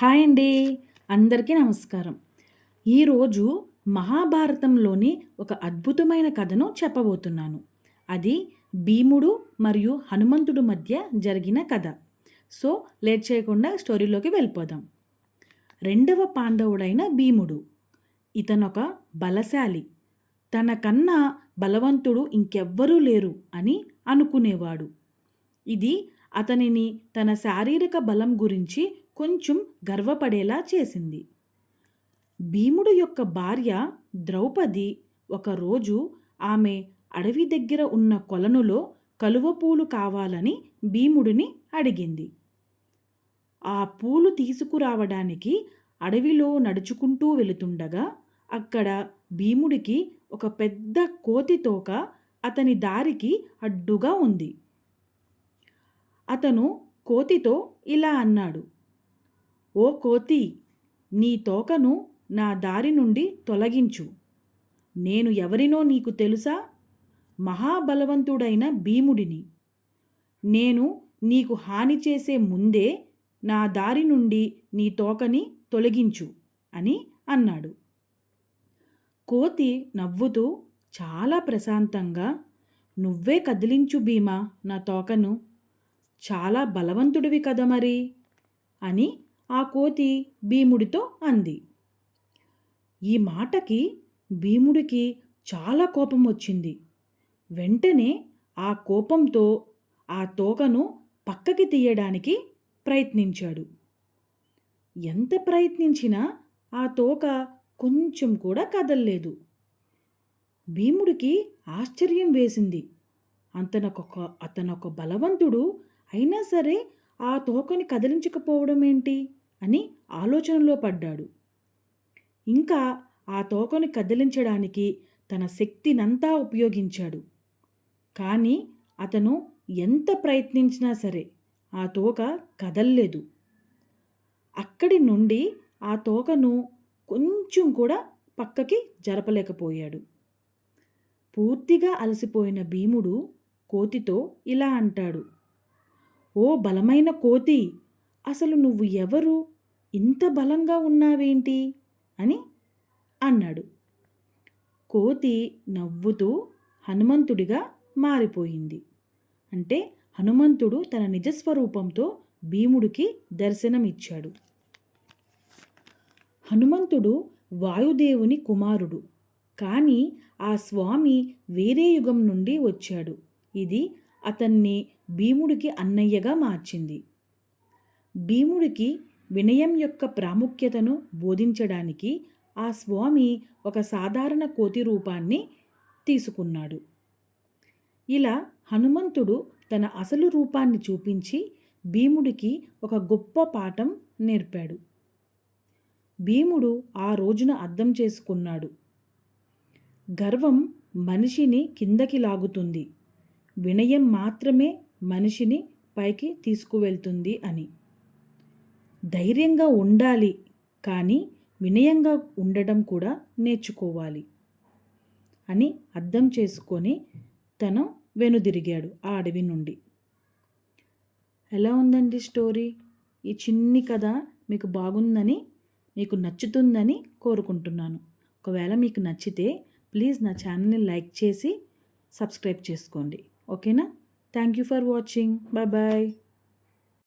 Hi అండి. అందరికీ నమస్కారం. ఈరోజు మహాభారతంలోని ఒక అద్భుతమైన కథను చెప్పబోతున్నాను. అది భీముడు మరియు హనుమంతుడు మధ్య జరిగిన కథ. సో లేట్ చేయకుండా స్టోరీలోకి వెళ్ళిపోదాం. రెండవ పాండవుడైన భీముడు. ఇతనొక బలశాలి. తన కన్నా బలవంతుడు ఇంకెవ్వరూ లేరు అని అనుకునేవాడు. ఇది అతనిని తన శారీరక బలం గురించి కొంచెం గర్వపడేలా చేసింది. భీముడు యొక్క భార్య ద్రౌపది ఒకరోజు ఆమె అడవి దగ్గర ఉన్న కొలనులో కలువ పూలు కావాలని భీముడిని అడిగింది. ఆ పూలు తీసుకురావడానికి అడవిలో నడుచుకుంటూ వెళుతుండగా అక్కడ భీముడికి ఒక పెద్ద కోతి తోక అతని దారికి అడ్డుగా ఉంది. అతను కోతితో ఇలా అన్నాడు ఓ కోతి నీ తోకను నా దారి నుండి తొలగించు. నేను ఎవరినో నీకు తెలుసా? మహాబలవంతుడైన భీముడిని. నేను నీకు హాని చేసే ముందే నా దారి నుండి నీ తోకని తొలగించు అని అన్నాడు. కోతి నవ్వుతూ చాలా ప్రశాంతంగా నువ్వే కదిలించు భీమా నా తోకను. చాలా బలవంతుడివి కదా మరి అని ఆ కోతి భీముడితో అంది. ఈ మాటకి భీముడికి చాలా కోపం వచ్చింది. వెంటనే ఆ కోపంతో ఆ తోకను పక్కకి తీయడానికి ప్రయత్నించాడు. ఎంత ప్రయత్నించినా ఆ తోక కొంచెం కూడా కదల్లేదు. భీముడికి ఆశ్చర్యం వేసింది. అతనొక అతనొక బలవంతుడు అయినా సరే ఆ తోకని కదిలించకపోవడం ఏంటి? అని ఆలోచనలో పడ్డాడు. ఇంకా ఆ తోకను కదిలించడానికి తన శక్తినంతా ఉపయోగించాడు. కానీ అతను ఎంత ప్రయత్నించినా సరే ఆ తోక కదల్లేదు. అక్కడి నుండి ఆ తోకను కొంచెం కూడా పక్కకి జరపలేకపోయాడు. పూర్తిగా అలసిపోయిన భీముడు కోతితో ఇలా అంటాడు. ఓ బలమైన కోతి అసలు నువ్వు ఎవరు? ఇంత బలంగా ఉన్నావేంటి? అని అన్నాడు. కోతి నవ్వుతూ హనుమంతుడిగా మారిపోయింది. అంటే హనుమంతుడు తన నిజస్వరూపంతో భీముడికి దర్శనమిచ్చాడు. హనుమంతుడు వాయుదేవుని కుమారుడు. కానీ ఆ స్వామి వేరే యుగం నుండి వచ్చాడు. ఇది అతన్ని భీముడికి అన్నయ్యగా మార్చింది. భీముడికి వినయం యొక్క ప్రాముఖ్యతను బోధించడానికి ఆ స్వామి ఒక సాధారణ కోతి రూపాన్ని తీసుకున్నాడు. ఇలా హనుమంతుడు తన అసలు రూపాన్ని చూపించి భీముడికి ఒక గొప్ప పాఠం నేర్పాడు. భీముడు ఆ రోజున అర్థం చేసుకున్నాడు. గర్వం మనిషిని కిందకి లాగుతుంది. వినయం మాత్రమే మనిషిని పైకి తీసుకువెళ్తుంది అని. ధైర్యంగా ఉండాలి కానీ వినయంగా ఉండడం కూడా నేర్చుకోవాలి అని అర్థం చేసుకొని తను వెనుదిరిగాడు ఆ అడవి నుండి. ఎలా ఉందండి స్టోరీ? ఈ చిన్ని కథ మీకు బాగుందని మీకు నచ్చుతుందని కోరుకుంటున్నాను. ఒకవేళ మీకు నచ్చితే ప్లీజ్ నా ఛానల్ని లైక్ చేసి సబ్స్క్రైబ్ చేసుకోండి. ఓకేనా thank you for watching bye bye